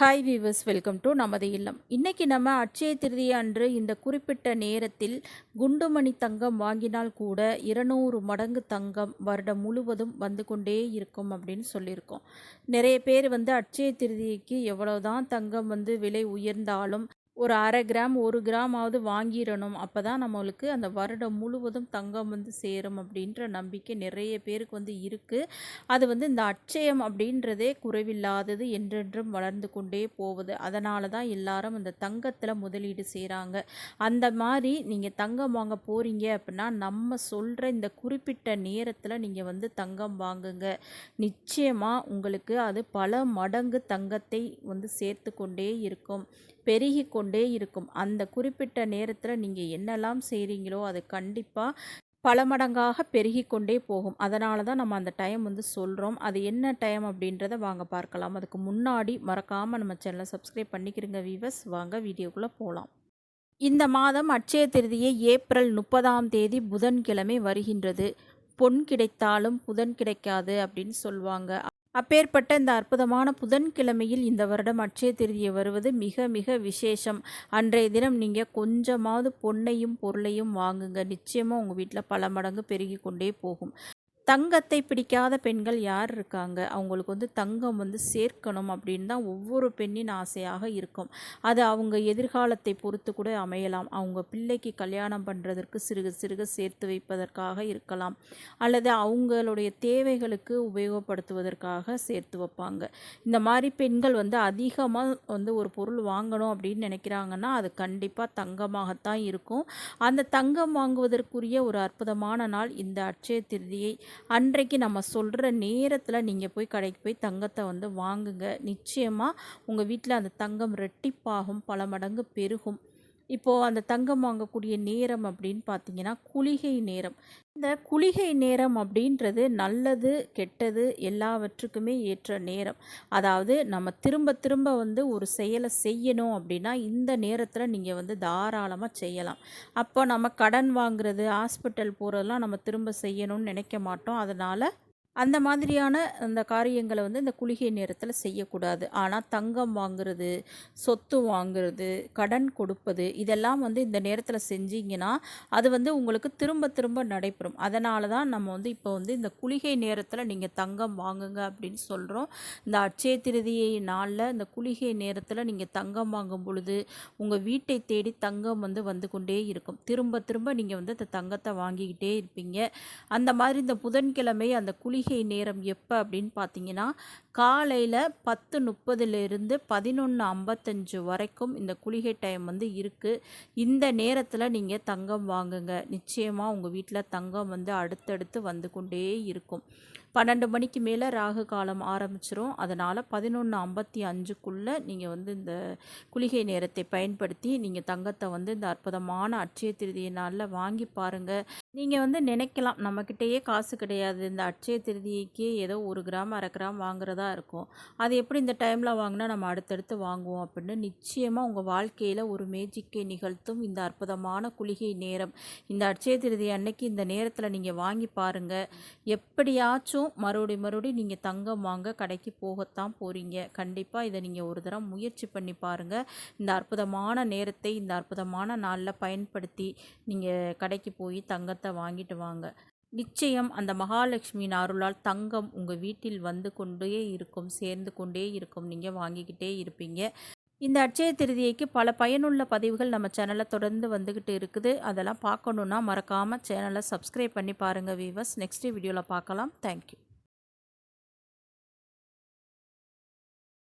Hi viewers welcome to நமது இல்லம். இன்றைக்கி நம்ம அட்சய திருதி அன்று இந்த குறிப்பிட்ட நேரத்தில் குண்டுமணி தங்கம் வாங்கினால் கூட இருநூறு மடங்கு தங்கம் வருடம் முழுவதும் வந்து கொண்டே இருக்கும் அப்படின்னு சொல்லியிருக்கோம். நிறைய பேர் வந்து அட்சய திருதிக்கு எவ்வளோ தான் தங்கம் வந்து விலை உயர்ந்தாலும் ஒரு அரை கிராம் ஒரு கிராமாவது வாங்கிடணும். அப்போ தான் நம்மளுக்கு அந்த வருடம் முழுவதும் தங்கம் வந்து சேரும் அப்படின்ற நம்பிக்கை நிறைய பேருக்கு வந்து இருக்குது அது வந்து இந்த அட்சயம் அப்படின்றதே குறைவில்லாதது என்றென்றும் வளர்ந்து கொண்டே போகுது. அதனால தான் எல்லாரும் இந்த தங்கத்தில் முதலீடு செய்கிறாங்க அந்த மாதிரி நீங்கள் தங்கம் வாங்க போகிறீங்க அப்படின்னா நம்ம சொல்கிற இந்த குறிப்பிட்ட நேரத்தில் நீங்கள் வந்து தங்கம் வாங்குங்க. நிச்சயமாக உங்களுக்கு அது பல மடங்கு தங்கத்தை வந்து சேர்த்து கொண்டே இருக்கும். பெருகி கொண்டே இருக்கும். அந்த குறிப்பிட்ட நேரத்தில் நீங்கள் என்னெல்லாம் செய்கிறீங்களோ அது கண்டிப்பாக பல மடங்காக பெருகி கொண்டே போகும். அதனால தான் நம்ம அந்த டைம் வந்து சொல்கிறோம் அது என்ன டைம் அப்படின்றத வாங்க பார்க்கலாம். அதுக்கு முன்னாடி மறக்காமல் நம்ம சேனலை சப்ஸ்கிரைப் பண்ணிக்கிறங்க வீவர்ஸ் வாங்க வீடியோக்குள்ளே போகலாம் இந்த மாதம் அட்சய திருதியை ஏப்ரல் முப்பதாம் தேதி புதன்கிழமை வருகின்றது. பொன் கிடைத்தாலும் புதன் கிடைக்காது அப்படின்னு சொல்லுவாங்க. அப்பேற்பட்ட இந்த அற்புதமான புதன்கிழமையில் இந்த வருடம் அட்சய திருதியை வருவது மிக மிக விசேஷம். அன்றைய தினம் நீங்கள் கொஞ்சமாவது பொன்னையும் பொருளையும் வாங்குங்க. நிச்சயமாக உங்கள் வீட்டில் பல மடங்கு பெருகி கொண்டே போகும். தங்கத்தை பிடிக்காத பெண்கள் யார் இருக்காங்க? அவங்களுக்கு வந்து தங்கம் வந்து சேர்க்கணும் அப்படின்னு தான் ஒவ்வொரு பெண்ணின் ஆசையாக இருக்கும். அது அவங்க எதிர்காலத்தை பொறுத்து கூட அமையலாம். அவங்க பிள்ளைக்கு கல்யாணம் பண்ணுறதற்கு சிறுக சிறுக சேர்த்து வைப்பதற்காக இருக்கலாம். அல்லது அவங்களுடைய தேவைகளுக்கு உபயோகப்படுத்துவதற்காக சேர்த்து வைப்பாங்க. இந்த மாதிரி பெண்கள் வந்து அதிகமாக வந்து ஒரு பொருள் வாங்கணும் அப்படின்னு நினைக்கிறாங்கன்னா அது கண்டிப்பாக தங்கமாகத்தான் இருக்கும். அந்த தங்கம் வாங்குவதற்குரிய ஒரு அற்புதமான நாள் இந்த அட்சய திருதியை அன்றைக்கு நம்ம சொல்கிற நேரத்தில் நீங்கள் போய் கடைக்கு போய் தங்கத்தை வந்து வாங்குங்க. நிச்சயமாக உங்கள் வீட்டில் அந்த தங்கம் ரெட்டிப்பாகும் பல மடங்கு பெருகும். இப்போது அந்த தங்கம் வாங்கக்கூடிய நேரம் அப்படின்னு பார்த்தீங்கன்னா குளிகை நேரம். இந்த குளிகை நேரம் அப்படின்றது நல்லது கெட்டது எல்லாவற்றுக்குமே ஏற்ற நேரம். அதாவது நம்ம திரும்ப திரும்ப வந்து ஒரு செயலை செய்யணும் அப்படின்னா இந்த நேரத்தில் நீங்கள் வந்து தாராளமாக செய்யலாம். அப்போ நம்ம கடன் வாங்குறது ஹாஸ்பிட்டல் போகிறதெல்லாம் நம்ம திரும்ப செய்யணும்னு நினைக்க மாட்டோம். அதனால் அந்த மாதிரியான அந்த காரியங்களை வந்து இந்த குளிகை நேரத்தில் செய்யக்கூடாது. ஆனால் தங்கம் வாங்குறது சொத்து வாங்குறது கடன் கொடுப்பது இதெல்லாம் வந்து இந்த நேரத்தில் செஞ்சீங்கன்னா அது வந்து உங்களுக்கு திரும்ப திரும்ப நடைபெறும். அதனால தான் நம்ம வந்து இப்போ வந்து இந்த குளிகை நேரத்தில் நீங்கள் தங்கம் வாங்குங்க அப்படின்னு சொல்கிறோம் இந்த அட்சய திருதியை நாளில் இந்த குளிகை நேரத்தில் நீங்கள் தங்கம் வாங்கும் பொழுது உங்கள் வீட்டை தேடி தங்கம் வந்து வந்து கொண்டே இருக்கும். திரும்ப திரும்ப நீங்கள் வந்து அந்த தங்கத்தை வாங்கிக்கிட்டே இருப்பீங்க. அந்த மாதிரி இந்த புதன்கிழமை அந்த குளி மூலிகை நேரம் எப்போ அப்படின்னு பார்த்தீங்கன்னா காலையில் பத்து முப்பதுலேருந்து பதினொன்று ஐம்பத்தஞ்சு வரைக்கும் இந்த குளிகை டைம் வந்து இருக்குது இந்த நேரத்தில் நீங்கள் தங்கம் வாங்குங்க. நிச்சயமாக உங்கள் வீட்டில் தங்கம் வந்து அடுத்தடுத்து வந்து கொண்டே இருக்கும். பன்னெண்டு மணிக்கு மேலே ராகு காலம் ஆரம்பிச்சிரும். அதனால் பதினொன்று ஐம்பத்தி அஞ்சுக்குள்ளே நீங்கள் வந்து இந்த குளிகை நேரத்தை பயன்படுத்தி நீங்கள் தங்கத்தை வந்து இந்த அற்புதமான அட்சய திருதியை நாளில் வாங்கி பாருங்கள் நீங்கள் வந்து நினைக்கலாம் நம்மக்கிட்டேயே காசு கிடையாது. இந்த அட்சய திருதிக்கு ஏதோ ஒரு கிராம் அரை கிராம் வாங்குறதா இருக்கும். அது எப்படி இந்த டைமில் வாங்கினா நம்ம அடுத்தடுத்து வாங்குவோம் அப்படின்னு நிச்சயமாக உங்கள் வாழ்க்கையில் ஒரு மேஜிக்கை நிகழ்த்தும் இந்த அற்புதமான குளிகை நேரம். இந்த அட்சய திருதி அன்னைக்கு இந்த நேரத்தில் நீங்கள் வாங்கி பாருங்கள் எப்படியாச்சும் மீண்டும் மறுபடி மறுபடி நீங்கள் தங்கம் வாங்க கடைக்கு போகத்தான் போகிறீங்க கண்டிப்பாக இதை நீங்கள் ஒரு தரம் முயற்சி பண்ணி பாருங்கள் இந்த அற்புதமான நேரத்தை இந்த அற்புதமான நாளில் பயன்படுத்தி நீங்கள் கடைக்கு போய் தங்கத்தை வாங்கிட்டு வாங்க. நிச்சயம் அந்த மகாலட்சுமியின் அருளால் தங்கம் உங்கள் வீட்டில் வந்து கொண்டே இருக்கும் சேர்ந்து கொண்டே இருக்கும். நீங்கள் வாங்கிக்கிட்டே இருப்பீங்க. இந்த அட்சய திருதியைக்கு பல பயனுள்ள பதிவுகள் நம்ம சேனலில் தொடர்ந்து வந்துக்கிட்டு இருக்குது. அதெல்லாம் பார்க்கணுன்னா மறக்காமல் சேனலை சப்ஸ்கிரைப் பண்ணி பாருங்கள் வீவர்ஸ் நெக்ஸ்ட் வீடியோவில் பார்க்கலாம். தேங்க்யூ